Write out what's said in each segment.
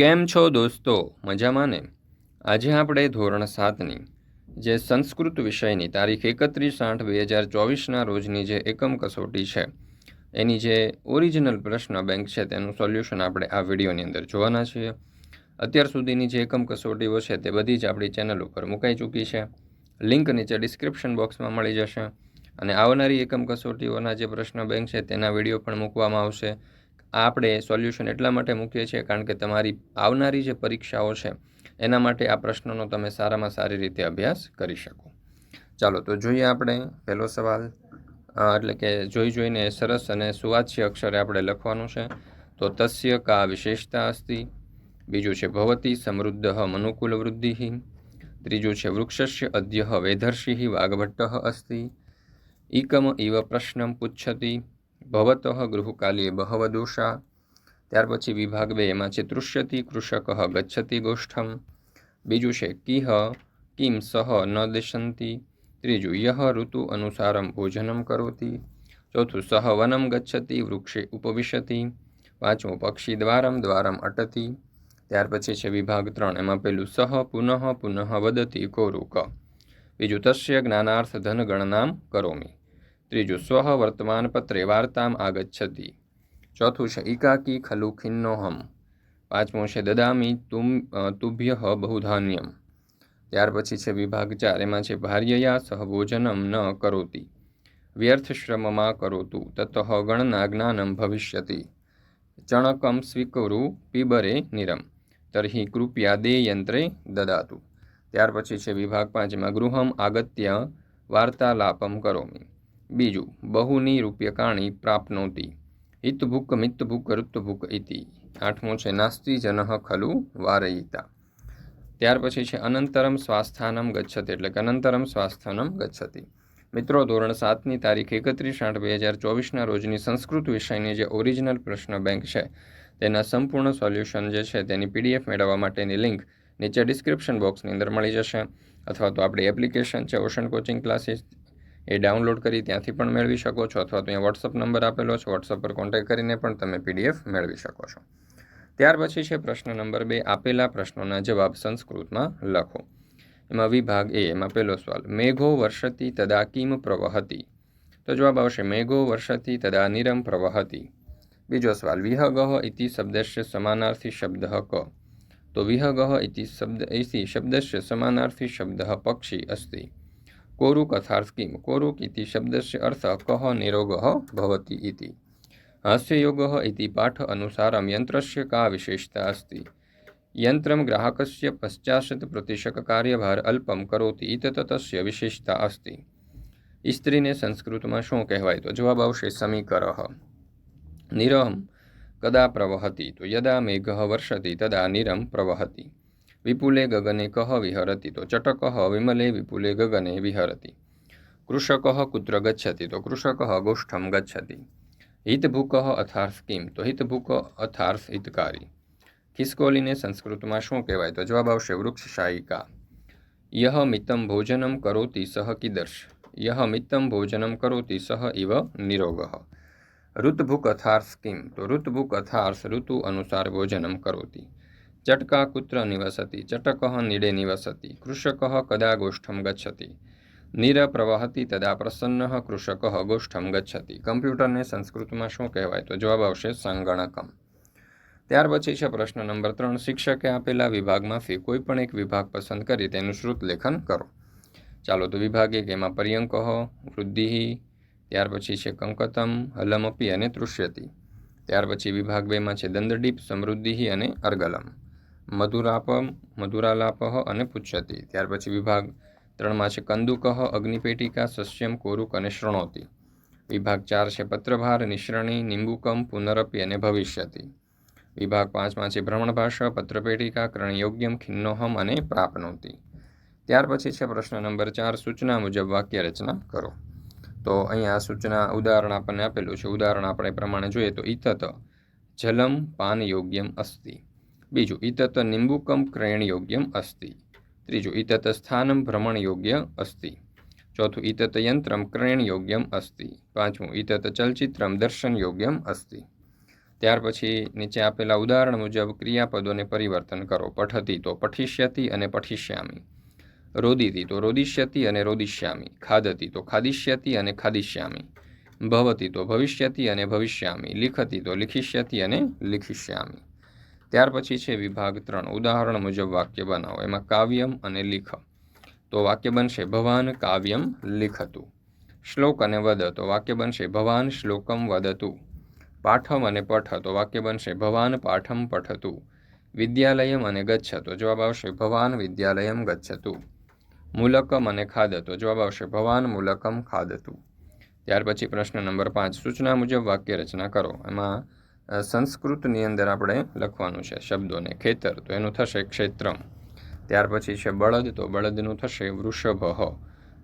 કેમ છો દોસ્તો? મજામાં ને? આજે આપણે ધોરણ સાતની, જે સંસ્કૃત વિષયની તારીખ એકત્રીસ આઠ બે હજાર ચોવીસના રોજની જે એકમ કસોટી છે, એની જે ઓરિજિનલ પ્રશ્ન બેંક છે, તેનું સોલ્યુશન આપણે આ વિડીયોની અંદર જોવાના છીએ. અત્યાર સુધીની જે એકમ કસોટીઓ છે, તે બધી જ આપણી ચેનલ ઉપર મુકાઈ ચૂકી છે. લિંક નીચે ડિસ્ક્રિપ્શન બોક્સમાં મળી જશે. અને આવનારી એકમ કસોટીઓના જે પ્રશ્ન બેંક છે, તેના વીડિયો પણ મૂકવામાં આવશે. આપણે સોલ્યુશન એટલા માટે મૂકીએ છીએ કારણ કે તમારી આવનારી જે પરીક્ષાઓ છે, એના માટે આ પ્રશ્નોનો તમે સારામાં સારી રીતે અભ્યાસ કરી શકો. ચાલો, તો જોઈએ આપણે પહેલો સવાલ. એટલે કે જોઈ જોઈને સરસ અને સુવાચ્ય અક્ષરે આપણે લખવાનું છે. તો તસ્ય કા વિશેષતા અસ્તિ? બીજું છે ભવતી સમૃદ્ધ મનુકુલ વૃદ્ધિ. ત્રીજું છે વૃક્ષસ્ય અદ્ય વેધર્ષિ વાઘભટ્ટ અસ્તિ. ઇકમ ઇવ પ્રશ્ન પુચ્છતી. ભવતઃ ગૃહકાલીય બહવદોષા ત્યાર પછી વિભાગ બે એમાં છે તૃષ્યતિ કૃષક ગચ્છતિ ગોષ્ઠમ બીજું છે કિહ કિમ સહ ન દિશંતિ ત્રીજું યહ ઋતુ અનુસારમ ભોજનમ કરોતિ ચોથું સહ વનમ ગચ્છતિ વૃક્ષે ઉપવિશતિ પાંચમું પક્ષી દ્વારમ દ્વારમ અટતી ત્યાર પછી છે વિભાગ ત્રણ એમાં પેલું સહ પુનઃ પુનઃ વદતી કોરુક બીજું તસ્ય જ્ઞાનાર્થ ધન કરોમી ત્રીજું સ્વ વર્તમાનપત્રે વાર્તામ આગચ્છતિ ચોથું છે ઇકાકી ખલુ ખિન્નોહમ પાંચમું છે દદામી તુમ તુભ્ય બહુધાન્યમ ત્યાર પછી છે વિભાગ ચાર, એમાં છે ભાર્યયા સહભોજનમ ન કરોતી। વ્યર્થ શ્રમમાં કરોતુ, તતઃ ગણના જ્ઞાનમ ભવિષ્યતિ। ચણકમ સ્વીકરુ પીબરે નિરમ, તર્હિ કૃપયા દે યંત્રે દદાતું। ત્યાર પછી છે વિભાગ પાંચમાં, ગૃહમ આગત્ય વાર્તાલાપમ કરોમી। બીજું, બહુની રૂપ્યકાણી પ્રાપ્નોતી હિતભુક, મિતભુક, ઋતભુક ઇતિ. આઠમો છે, નાસ્તિ જનઃ ખલુ વારયિતા. ત્યાર પછી છે, અનંતરમ સ્વાસ્થાનમ ગચ્છતિ, એટલે કે અનંતરમ સ્વાસ્થાનમ ગચ્છતી. મિત્રો, ધોરણ સાતની તારીખ એકત્રીસ આઠ બે હજાર ચોવીસના રોજની સંસ્કૃત વિષયની જે ઓરિજિનલ પ્રશ્ન બેંક છે, તેના સંપૂર્ણ સોલ્યુશન જે છે, તેની પીડીએફ મેળવવા માટેની લિંક નીચે ડિસ્ક્રિપ્શન બોક્સની અંદર મળી જશે. અથવા તો આપણી એપ્લિકેશન છે, ઓશન કોચિંગ ક્લાસીસ એ ડાઉનલોડ કરી ત્યાંથી પણ મેળવી શકો છો અથવા તો અહીંયા વોટ્સઅપ નંબર આપેલો છે. વોટ્સઅપ પર કોન્ટેક્ટ કરીને પણ તમે પીડીએફ મેળવી શકો છો. ત્યાર પછી છે પ્રશ્ન નંબર બે. આપેલા પ્રશ્નોના જવાબ સંસ્કૃતમાં લખો. એમાં વિભાગ એ, એમાં પહેલો સવાલ, મેઘો વર્ષતી તદા કિમ પ્રવહતી? તો જવાબ આવશે, મેઘો વર્ષતી તદા નિરમ પ્રવહતી. બીજો સવાલ, વિહગહ ઇતિ શબ્દસ્ય સમાનાર્થી શબ્દ ક? તો વિહગહ ઇતિ શબ્દ, ઇતિ શબ્દસ્ય સમાનાર્થી શબ્દ પક્ષી અસ્તિ. કોરુકથાર્સ્કીમ કોરુક ઇતિ શબ્દસ્ય અર્થ કહ નિરોગ ભવતી ઇતિ હાસ્યયોગ ઇતિ પાઠ અનુસારમ યંત્રસ્ય કા વિશેષતા અસ્તિ યંત્રમ ગ્રાહકસ્ય પશ્ચાશત પ્રતિશક કાર્યભાર અલ્પમ કરોતિ ઇતતસ્ય વિશેષતા અસ્તિ સ્ત્રીને સંસ્કૃતમાં શું કહેવાય તો જવાબ આવશે સમીકરહ નિરહમ કદા પ્રવહતી તો યદા મેઘ વર્ષતી તદા નિરમ પ્રવહતી વિપુલે ગગને કહ વિહરતી, તો ચટક વિમલે વિપુલે ગગને વિહરતી. કૃષક કુત્ર ગચ્છતિ, તો કૃષક ગોષ્ઠમ ગચ્છતિ. હિતભૂક અથાર્થ કિમ, તો હિતભૂક અથાર્થ હિતકારી. ખિસકોલીને સંસ્કૃતમાં શું કહેવાય? તો જવાબ આવશે વૃક્ષ શાયિકા. યહ મિતમ ભોજનમ કરોતી સહ કિદર્શ. યહ મિતમ ભોજનમ કરોતી સહ ઇવ નિરોગ. ઋતભૂક અથાર્થ કિમ, તો ઋતભૂક અથાર્થ ઋતુ અનુસાર ભોજનમ કરોતી. ચટકા કુત્ર નિવસતી, ચટક નીડે નિવસતી, કૃષક કદા ગોષ્ઠમ ગચ્છતિ. નીર પ્રવહતી તદા પ્રસન્ન, કૃષક ગોષ્ઠમ ગચ્છતિ. કમ્પ્યુટરને સંસ્કૃતમાં શું કહેવાય? તો જવાબ આવશે સંગણકમ. ત્યાર પછી છે પ્રશ્ન નંબર ત્રણ. શિક્ષકે આપેલા વિભાગમાંથી કોઈ પણ એક વિભાગ પસંદ કરી તેનું શ્રુત લેખન કરો. ચાલો તો વિભાગ એક, એમાં પર્યંક, વૃદ્ધિ, ત્યાર પછી છે કંકતમ, હલમપી અને તૃષ્યતિ. ત્યાર પછી વિભાગ બેમાં છે દંડડીપ સમૃદ્ધિ અને અર્ગલમ. મધુરાપમ મધુરાલાપ અને પુચ્છતિ. ત્યાર પછી વિભાગ ત્રણમાં છે કંદુકહ, અગ્નિપેટિકા, સસ્યમ, કોરુક અને શૃણોતી. વિભાગ ચાર છે પત્રભાર, નિશ્રણી નિંબુકમ પુનરપી અને ભવિષ્યતિ. વિભાગ પાંચમાં છે ભ્રમણભાષા, પત્રપેટિકા, કરણયોગ્યમ, ખિન્નોહમ અને પ્રાપનોતી. ત્યાર પછી છે પ્રશ્ન નંબર ચાર, સૂચના મુજબ વાક્ય રચના કરો. તો અહીંયા સૂચના ઉદાહરણ આપણને આપેલું છે. ઉદાહરણ આપણે પ્રમાણે જોઈએ તો ઇતત જલમ પાન યોગ્યમ અસ્તિ. બીજું ઇતત નિંબુકમ ક્રયણયોગ્યમ અસ્તિ. ત્રીજું ઇતત સ્થાનમ ભ્રમણયોગ્ય અસ્તિ. ચોથું ઇતત યંત્રમ ક્રયણયોગ્યમ અસ્તિ. પાંચમું ઇતત ચલચિત્રમ દર્શનયોગ્યમ અસ્તિ. ત્યાર પછી નીચે આપેલા ઉદાહરણ મુજબ ક્રિયાપદોને પરિવર્તન કરો. પઠતી તો પઠિષ્યતિ અને પઠિષ્યામી. રોદિતી તો રોદિષ્યતિ અને રોદિષ્યામી. ખાદતી તો ખાદિષ્યતિ અને ખાદિષ્યામી. ભવતી તો ભવિષ્યતિ અને ભવિષ્યામી. લિખતી તો લિખિષ્યતિ અને લિખિષ્યામી. ત્યાર પછી છે વિભાગ ત્રણ. ઉદાહરણ મુજબ વાક્ય બનાવો. એમાં કાવ્યમ અને લીખ તો વાક્ય બનશે ભવાન કાવ્યમ લિખતું. શ્લોક અને વદ. તો વાક્ય બનશે ભવાન શ્લોકમ વદતું. પાઠમ અને પઠ. તો વાક્ય બનશે ભવાન પાઠમ પઠતું. વિદ્યાલયમ અને ગચ્છ તો જવાબ આવશે ભવાન વિદ્યાલયમ ગચ્છતું. મૂલકમ અને ખાદ તો જવાબ આવશે ભવાન મૂલકમ ખાદતું. ત્યાર પછી પ્રશ્ન નંબર પાંચ. સૂચના મુજબ વાક્ય રચના કરો. એમાં સંસ્કૃતની અંદર આપણે લખવાનું છે શબ્દોને ખેતર, તો એનું થશે ક્ષેત્રમ. ત્યાર પછી છે બળદ, તો બળદનું થશે વૃષભ.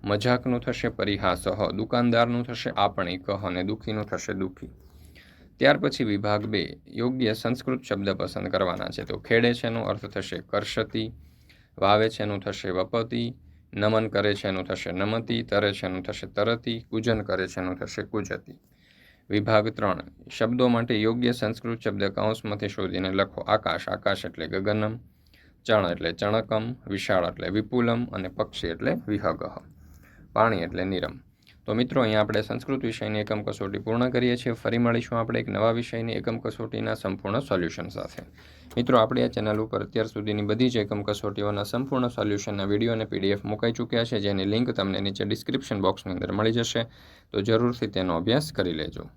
મજાકનું થશે પરિહાસ. દુકાનદારનું થશે આપણીક અને દુઃખીનું થશે દુઃખી. ત્યાર પછી વિભાગ બે, યોગ્ય સંસ્કૃત શબ્દ પસંદ કરવાના છે. તો ખેડે છે એનો અર્થ થશે કરશતી, વાવે છે એનું થશે વપતી, નમન કરે છે એનું થશે નમતી, તરે છે એનું થશે તરતી, કૂજન કરે છે એનું થશે કૂજતી. વિભાગ ત્રણ. શબ્દો માટે યોગ્ય સંસ્કૃત શબ્દ કૌંસમાંથી શોધીને લખો. આકાશ આકાશ એટલે ગગનમ, ચણ એટલે ચણકમ, વિશાળ એટલે વિપુલમ અને પક્ષી એટલે વિહગહ. પાણી એટલે નિરમ. તો મિત્રો, અહીંયા આપણે સંસ્કૃત વિષયની એકમ કસોટી પૂર્ણ કરીએ છીએ. ફરી મળીશું આપણે એક નવા વિષયની એકમ કસોટીના સંપૂર્ણ સોલ્યુશન સાથે. મિત્રો, આપણે આ ચેનલ ઉપર અત્યાર સુધીની બધી જ એકમ કસોટીઓના સંપૂર્ણ સોલ્યુશનના વીડિયો અને પીડીએફ મુકાઈ ચૂક્યા છે, જેની લિંક તમને નીચે ડિસ્ક્રિપ્શન બોક્સની અંદર મળી જશે. તો જરૂરથી તેનો અભ્યાસ કરી લેજો.